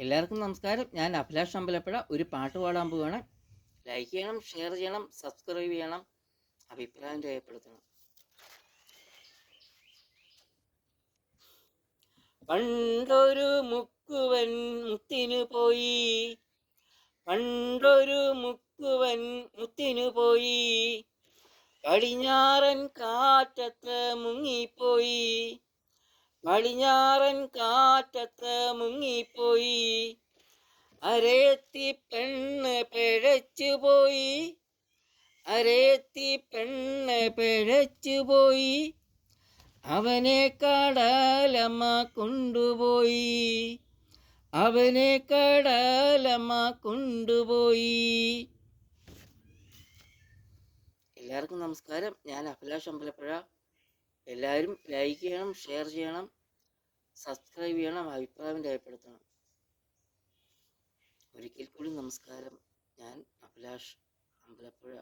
എല്ലാവർക്കും നമസ്കാരം. ഞാൻ അഭിലാഷ് അമ്പലപ്പുഴ. ഒരു പാട്ട് പാടാൻ പോവുകയാണ് ലൈക്ക് ചെയ്യണം ഷെയർ ചെയ്യണം സബ്സ്ക്രൈബ് ചെയ്യണം അഭിപ്രായം രേഖപ്പെടുത്തണം. പണ്ടൊരു മുക്കുവൻ മുത്തിനു പോയി. പണ്ടൊരു മുക്കുവൻ മുത്തിനു പോയി. പടിഞ്ഞാറൻ കാറ്റത്ത് മുങ്ങിപ്പോയി. പടിഞ്ഞാറൻ കാറ്റത്ത് മുങ്ങിപ്പോയി. അരേത്തി പെണ്ണ് പിഴച്ചു പോയി. അരേത്തി പെണ്ണ് പിഴച്ചു പോയി. അവനെ കടലമ്മ കൊണ്ടുപോയി. അവനെ കടലമ്മ കൊണ്ടുപോയി. എല്ലാവർക്കും നമസ്കാരം. ഞാൻ അഭിലാഷ് അമ്പലപ്പുഴ. എല്ലാവരും ലൈക്ക് ചെയ്യണം ഷെയർ ചെയ്യണം സബ്സ്ക്രൈബ് ചെയ്യണം അഭിപ്രായം രേഖപ്പെടുത്തണം. ഒരിക്കൽ കൂടി നമസ്കാരം. ഞാൻ അഭിലാഷ് അമ്പലപ്പുഴ.